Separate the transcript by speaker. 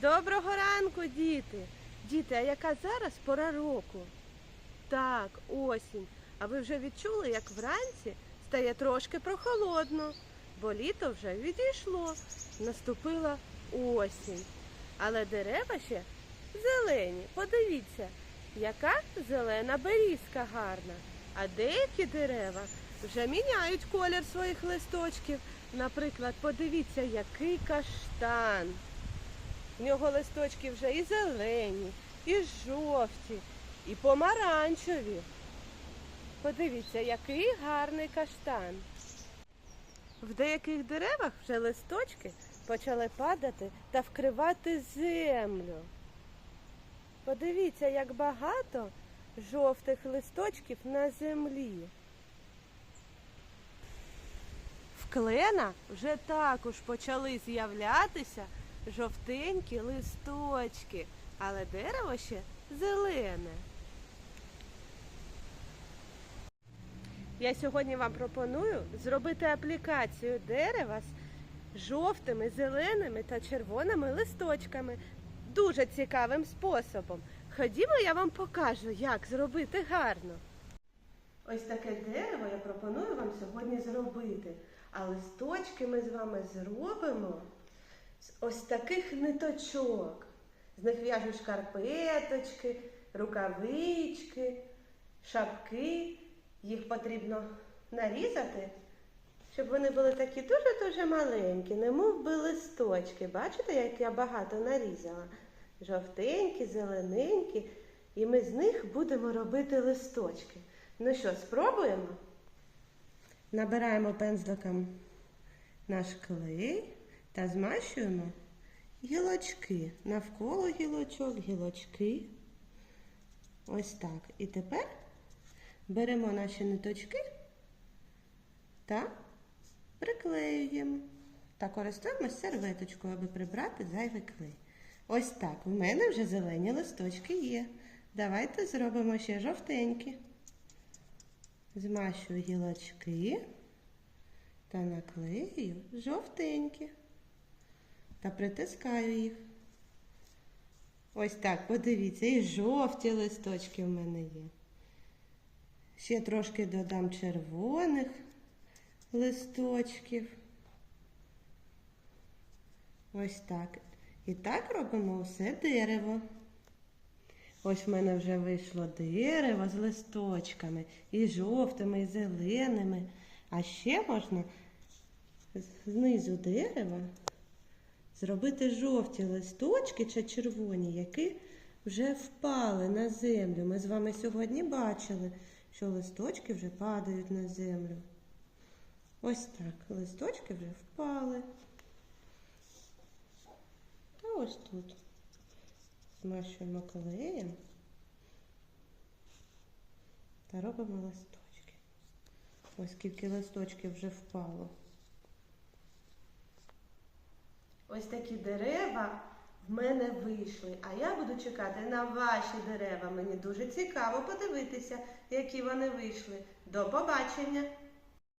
Speaker 1: Доброго ранку, діти. Діти, а яка зараз пора року? Так, осінь. А ви вже відчули, як вранці стає трошки прохолодно, бо літо вже відійшло. Наступила осінь. Але дерева ще зелені. Подивіться, яка зелена берізка гарна. А деякі дерева вже міняють колір своїх листочків. Наприклад, подивіться, який каштан. В нього листочки вже і зелені, і жовті, і помаранчеві. Подивіться, який гарний каштан. В деяких деревах вже листочки почали падати та вкривати землю. Подивіться, як багато жовтих листочків на землі. В клена вже також почали з'являтися жовтенькі листочки, але дерево ще зелене. Я сьогодні вам пропоную зробити аплікацію дерева з жовтими, зеленими та червоними листочками. Дуже цікавим способом. Ходімо, я вам покажу, як зробити гарно. Ось таке дерево я пропоную вам сьогодні зробити. А листочки ми з вами зробимо з ось таких ниточок. З них в'яжуть шкарпеточки, рукавички, шапки. Їх потрібно нарізати, щоб вони були такі дуже-дуже маленькі, немов би листочки. Бачите, як я багато нарізала? Жовтенькі, зелененькі. І ми з них будемо робити листочки. Ну що, спробуємо? Набираємо пензликом наш клей та змащуємо гілочки. Навколо гілочок, гілочки. Ось так. І тепер беремо наші ниточки та приклеюємо. Та користуємось серветочкою, аби прибрати зайвий клей. Ось так. У мене вже зелені листочки є. Давайте зробимо ще жовтенькі. Змащую гілочки та наклею жовтенькі. Та притискаю їх. Ось так, подивіться, і жовті листочки в мене є. Ще трошки додам червоних листочків. Ось так. І так робимо все дерево. Ось в мене вже вийшло дерево з листочками, і жовтими, і зеленими. А ще можна знизу дерева зробити жовті листочки чи червоні, які вже впали на землю. Ми з вами сьогодні бачили, що листочки вже падають на землю. Ось так. Листочки вже впали. Та ось тут. Змащуємо клеєм та робимо листочки. Ось скільки листочків вже впало. Ось такі дерева в мене вийшли, а я буду чекати на ваші дерева. Мені дуже цікаво подивитися, які вони вийшли. До побачення!